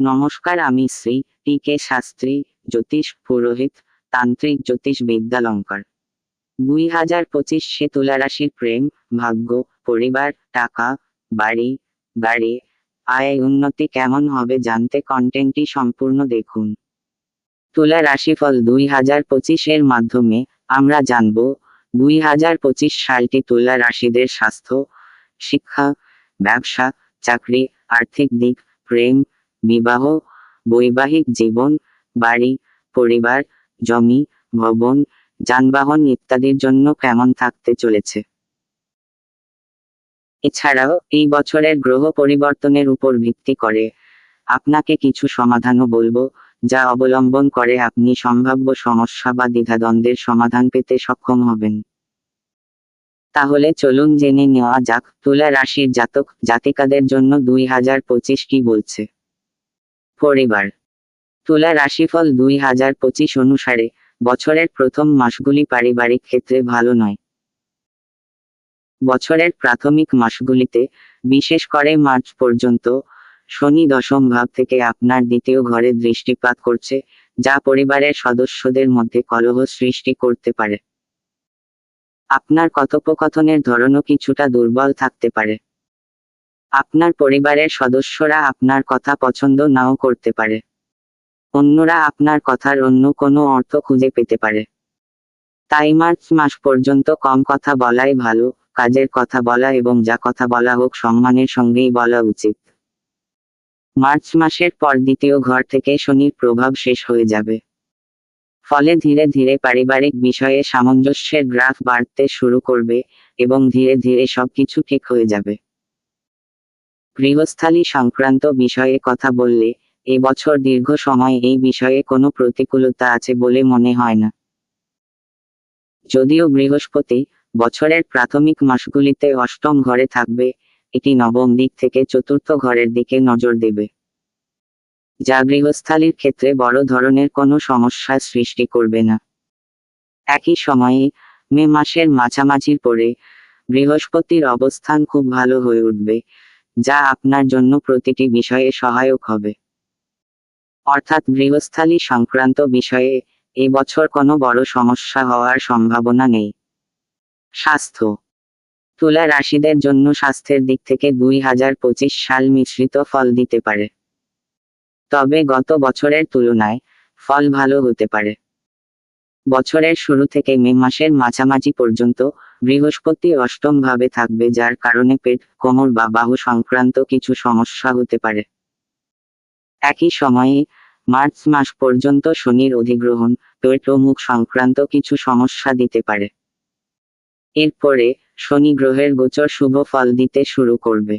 নমস্কার, আমি শ্রী টি কে শাস্ত্রী জ্যোতিষ পুরোহিত তান্ত্রিক জ্যোতিষ বিদ্যালঙ্কার। দুই হাজার পঁচিশ সে তুলা প্রেম, ভাগ্য, পরিবার, টাকা, বাড়ি, গাড়ি আয় উন্নতি কেমন হবে জানতে কন্টেন্টটি সম্পূর্ণ দেখুন। তুলা রাশিফল দুই হাজার পঁচিশের মাধ্যমে আমরা জানব দুই হাজার পঁচিশ সালটি তুলা রাশিদের স্বাস্থ্য, শিক্ষা, ব্যবসা, চাকরি, আর্থিক দিক, প্রেম বিবাহ, বৈবাহিক জীবন, বাড়ি, পরিবার, জমি, ভবন, যানবাহন ইত্যাদির জন্য কেমন থাকতে চলেছে? এছাড়াও, এই বছরের গ্রহ পরিবর্তনের উপর ভিত্তি করে আপনাকে কিছু সমাধানও বলব, যা অবলম্বন করে আপনি সম্ভাব্য সমস্যা বা দ্বিধাদ্বন্দ্বের সমাধান পেতে সক্ষম হবেন। তাহলে চলুন জেনে নেওয়া যাক, তুলা রাশির জাতক জাতিকাদের জন্য দুই হাজার পঁচিশ কি বলছে? পরিবার। তুলা রাশিফল দুই হাজার পঁচিশ অনুসারে বছরের প্রথম মাসগুলি পারিবারিক ক্ষেত্রে ভালো নয়। বছরের প্রাথমিক মাসগুলিতে, বিশেষ করে মার্চ পর্যন্ত, শনি দশম ভাব থেকে আপনার দ্বিতীয় ঘরে দৃষ্টিপাত করছে, যা পরিবারের সদস্যদের মধ্যে কলহ সৃষ্টি করতে পারে। আপনার কথোপকথনের ধরনও কিছুটা দুর্বল থাকতে পারে। আপনার পরিবারের সদস্যরা আপনার কথা পছন্দ নাও করতে পারে। অন্যরা আপনার কথার অন্য কোনো অর্থ খুঁজে পেতে পারে। তাই মার্চ মাস পর্যন্ত কম কথা বলাই ভালো, কাজের কথা বলা এবং যা কথা বলা হোক সম্মানের সঙ্গেই বলা উচিত। মার্চ মাসের পর দ্বিতীয় ঘর থেকে শনির প্রভাব শেষ হয়ে যাবে। ফলে ধীরে ধীরে পারিবারিক বিষয়ে সামঞ্জস্যের গ্রাফ বাড়তে শুরু করবে এবং ধীরে ধীরে সবকিছু ঠিক হয়ে যাবে। গৃহস্থালী সংক্রান্ত বিষয়ে কথা বললে এবছর দীর্ঘ সময় এই বিষয়ে কোনো প্রতিকূলতা আছে বলে মনে হয় না। যদিও বৃহস্পতি বছরের প্রাথমিক মাসগুলিতে অষ্টম ঘরে থাকবে, এটি নবম দিক থেকে চতুর্থ ঘরের দিকে নজর দেবে। যা গৃহস্থালীর ক্ষেত্রে বড় ধরনের কোনো সমস্যার সৃষ্টি করবে না। একই সময়ে, মে মাসের মাঝামাঝির পরে বৃহস্পতির অবস্থান খুব ভালো হয়ে উঠবে। যা আপনার জন্য প্রতিটি বিষয়ে সহায়ক হবে। অর্থাৎ গৃহস্থালী সংক্রান্ত বিষয়ে এবছর কোনো বড় সমস্যা হওয়ার সম্ভাবনা নেই। স্বাস্থ্য। তুলা রাশিদের জন্য স্বাস্থ্যের দিক থেকে দুই হাজার পঁচিশ সাল মিশ্রিত ফল দিতে পারে। তবে গত বছরের তুলনায় ফল ভালো হতে পারে। বছরের শুরু থেকে মে মাসের মাঝামাঝি পর্যন্ত বৃহস্পতি অষ্টম ভাবে থাকবে, যার কারণে পেট, কোমর বা বাহু সংক্রান্ত কিছু সমস্যা হতে পারে। একই সময়ে, মার্চ মাস পর্যন্ত শনির অধিগ্রহণ, পেট ও মুখ সংক্রান্ত কিছু সমস্যা দিতে পারে। এরপরে, শনি গ্রহের গোচর শুভ ফল দিতে শুরু করবে।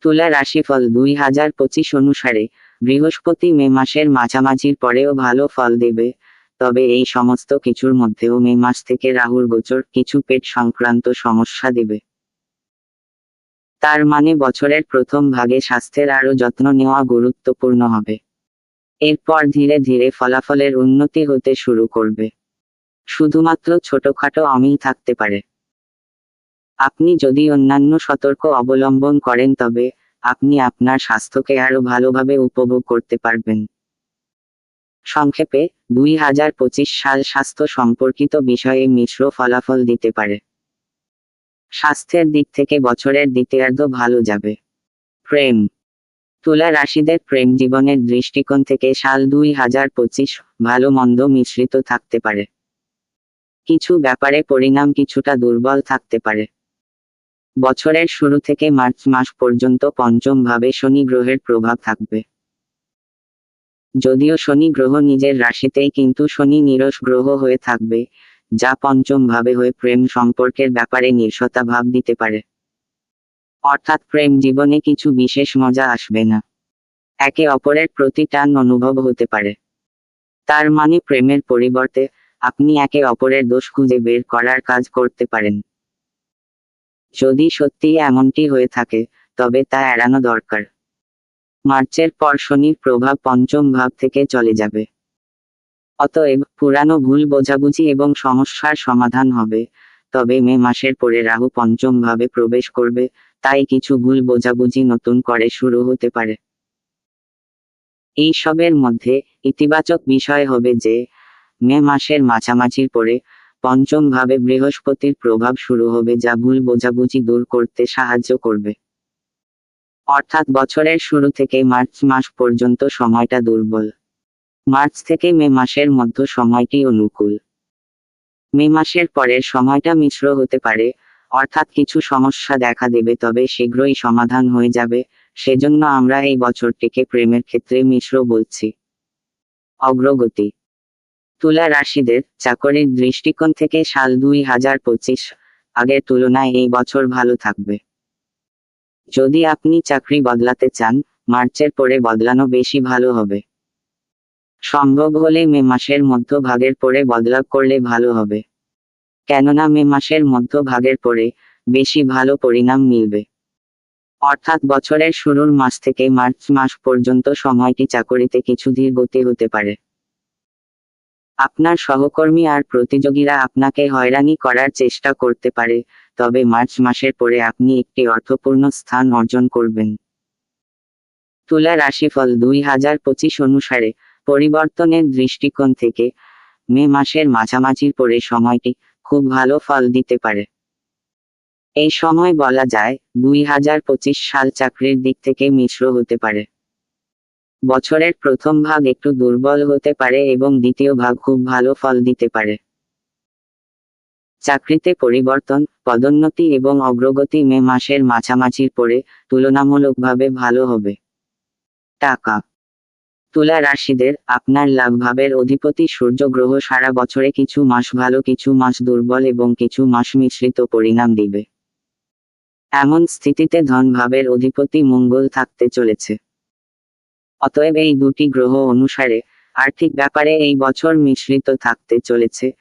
তুলা রাশিফল দুই হাজার পঁচিশ অনুসারে বৃহস্পতি মে মাসের মাঝামাঝির পরেও ভালো ফল দেবে। তবে এই সমস্ত কিছুর মধ্যেও মে মাস থেকে রাহুর গোচর কিছু পেট সংক্রান্ত সমস্যা দেবে। তার মানে বছরের প্রথম ভাগে স্বাস্থ্যের আরও যত্ন নেওয়া গুরুত্বপূর্ণ হবে। এরপর ধীরে ধীরে ফলাফলের উন্নতি হতে শুরু করবে। শুধুমাত্র ছোটখাটো অমিল থাকতে পারে। আপনি যদি অন্যান্য সতর্ক অবলম্বন করেন তবে আপনি আপনার স্বাস্থ্যকে আরও ভালোভাবে উপভোগ করতে পারবেন। সংক্ষেপে, দুই হাজার পঁচিশ সাল স্বাস্থ্য সম্পর্কিত বিষয়ে মিশ্র ফলাফল দিতে পারে। স্বাস্থ্যের দিক থেকে বছরের দ্বিতীয়ার্ধ ভালো যাবে। প্রেম। তুলা রাশিদের প্রেম জীবনের দৃষ্টিকোণ থেকে সাল দুই হাজার পঁচিশ ভালো মন্দ মিশ্রিত থাকতে পারে। কিছু ব্যাপারে পরিণাম কিছুটা দুর্বল থাকতে পারে। বছরের শুরু থেকে মার্চ মাস পর্যন্ত পঞ্চম ভাবে শনি গ্রহের প্রভাব থাকবে। যদিও শনি গ্রহ নিজের রাশিতেই কিন্তু শনি নিরস গ্রহ হয়ে থাকবে, যা পঞ্চম ভাবে হয়ে প্রেম সম্পর্কের ব্যাপারে নির্সতা ভাব দিতে পারে। অর্থাৎ প্রেম জীবনে কিছু বিশেষ মজা আসবে না। একে অপরের প্রতি টান অনুভব হতে পারে। তার মানে প্রেমের পরিবর্তে আপনি একে অপরের দোষ খুঁজে বের করার কাজ করতে পারেন। যদি সত্যিই এমনটি হয়ে থাকে, তবে তা এড়ানো দরকার। মার্চের পর শনির প্রভাব পঞ্চম ভাব থেকে চলে যাবে। অতএব পুরানো ভুল বোঝাবুঝি এবং সমস্যার সমাধান হবে। তবে মে মাসের পরে রাহু পঞ্চম ভাবে প্রবেশ করবে, তাই কিছু ভুল বোঝাবুঝি নতুন করে শুরু হতে পারে। এই সবের মধ্যে ইতিবাচক বিষয় হবে যে, মে মাসের মাঝামাঝির পরে পঞ্চম ভাবে বৃহস্পতির প্রভাব শুরু হবে যা ভুল বোঝাবুঝি দূর করতে সাহায্য করবে। অর্থাৎ বছরের শুরু থেকে মার্চ মাস পর্যন্ত সময়টা দুর্বল। মার্চ থেকে মে মাসের মধ্য সময়টি অনুকূল। মে মাসের পরের সময়টা মিশ্র হতে পারে, অর্থাৎ কিছু সমস্যা দেখা দেবে তবে শীঘ্রই সমাধান হয়ে যাবে, সেজন্য আমরা এই বছরটিকে প্রেমের ক্ষেত্রে মিশ্র বলছি। অগ্রগতি। তুলা রাশিদের চাকরির দৃষ্টিকোণ থেকে সাল দুই হাজার পঁচিশ আগের তুলনায় এই বছর ভালো থাকবে। যদি আপনি চাকরি বদলাতে চান, মার্চের পরে বদলানো বেশি ভালো হবে। সম্ভব হলে মে মাসের মধ্যভাগের পরে বদলাব করলে ভালো হবে। কেননা মে মাসের মধ্যভাগের পরে বেশি ভালো পরিণাম মিলবে। অর্থাৎ বছরের শুরুর মাস থেকে মার্চ মাস পর্যন্ত সময়টি চাকরিতে কিছু ধীর গতি হতে পারে। আপনার সহকর্মী আর প্রতিযোগীরা আপনাকে হয়রানি করার চেষ্টা করতে পারে, তবে মার্চ মাসের পরে আপনি একটি অর্থপূর্ণ স্থান অর্জন করবেন। তুলা রাশিফল দুই হাজার পঁচিশ অনুসারে, পরিবর্তনের দৃষ্টিকোণ থেকে, মে মাসের মাঝামাঝির পরে সময়টি খুব ভালো ফল দিতে পারে। এই সময় বলা যায়, দুই হাজার পঁচিশ সাল চাকরির দিক থেকে মিশ্র হতে পারে। বছরের প্রথম ভাগ একটু দুর্বল হতে পারে এবং দ্বিতীয় ভাগ খুব ভালো ফল দিতে পারে। চাকরিতে পরিবর্তন, পদোন্নতি এবং অগ্রগতি মে মাসের মাঝামাঝির পরে তুলনামূলকভাবে ভালো হবে। টাকা তুলা রাশিদের আপনার লাভ ভাবের অধিপতি সূর্য গ্রহ সারা বছরে কিছু মাস ভালো, কিছু মাস দুর্বল এবং কিছু মাস মিশ্রিত পরিণাম দিবে। এমন স্থিতিতে ধন ভাবের অধিপতি মঙ্গল থাকতে চলেছে। অতএব এই দুটি গ্রহ অনুসারে আর্থিক ব্যাপারে এই বছর মিশ্রিত থাকতে চলেছে।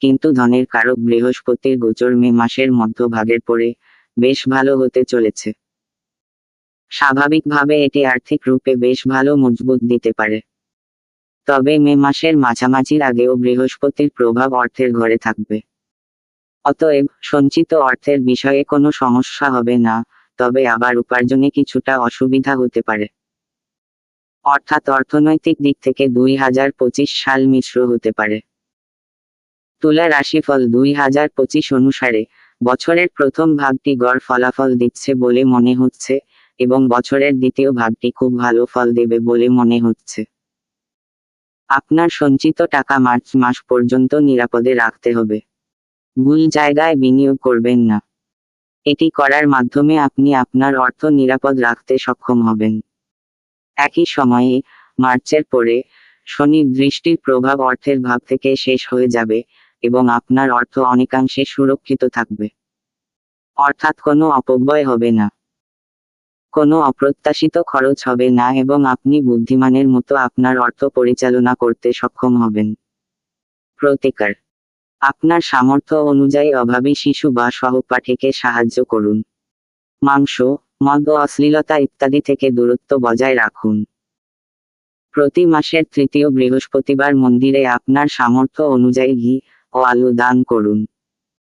কিন্তু ধনের কারক বৃহস্পতির গোচর মে মাসের মধ্যভাগের পরে বেশ ভালো হতে চলেছে। স্বাভাবিকভাবে এটি আর্থিক রূপে বেশ ভালো মজবুত দিতে পারে। তবে মে মাসের মাঝামাঝির আগেও বৃহস্পতির প্রভাব অর্থের ঘরে থাকবে। অতএব সঞ্চিত অর্থের বিষয়ে কোনো সমস্যা হবে না, তবে আবার উপার্জনে কিছুটা অসুবিধা হতে পারে। অর্থাৎ অর্থনৈতিক দিক থেকে দুই হাজার পঁচিশ সাল মিশ্র হতে পারে। তুলা রাশিফল দুই হাজার পঁচিশ অনুসারে বছরের প্রথম ভাগটি গড় ফলাফল দিচ্ছে বলে মনে হচ্ছে এবং বছরের দ্বিতীয় ভাগটি খুব ভালো ফল দেবে বলে মনে হচ্ছে। আপনার সঞ্চিত টাকা মার্চ মাস পর্যন্ত নিরাপদে রাখতে হবে। ভুল জায়গায় বিনিয়োগ করবেন না। এটি করার মাধ্যমে আপনি আপনার অর্থ নিরাপদ রাখতে সক্ষম হবেন। একই সময়ে মার্চের পরে শনির দৃষ্টির প্রভাব অর্থের ভাব থেকে শেষ হয়ে যাবে এবং আপনার অর্থ অনেকাংশে সুরক্ষিত থাকবে। অর্থাৎ কোনো অপব্যয় হবে না। কোনো অপ্রত্যাশিত খরচ হবে না এবং আপনি বুদ্ধিমানের মতো আপনার অর্থ পরিচালনা করতে সক্ষম হবেন। প্রতিকার। আপনার সামর্থ্য অনুযায়ী অভাবী শিশু বা সহপাঠীকে সাহায্য করুন। মাংস মদ ও অশ্লীলতা ইত্যাদি থেকে দূরত্ব বজায় রাখুন। প্রতি মাসের তৃতীয় বৃহস্পতিবার মন্দিরে আপনার সামর্থ্য অনুযায়ী ঘি ও আলু দান করুন।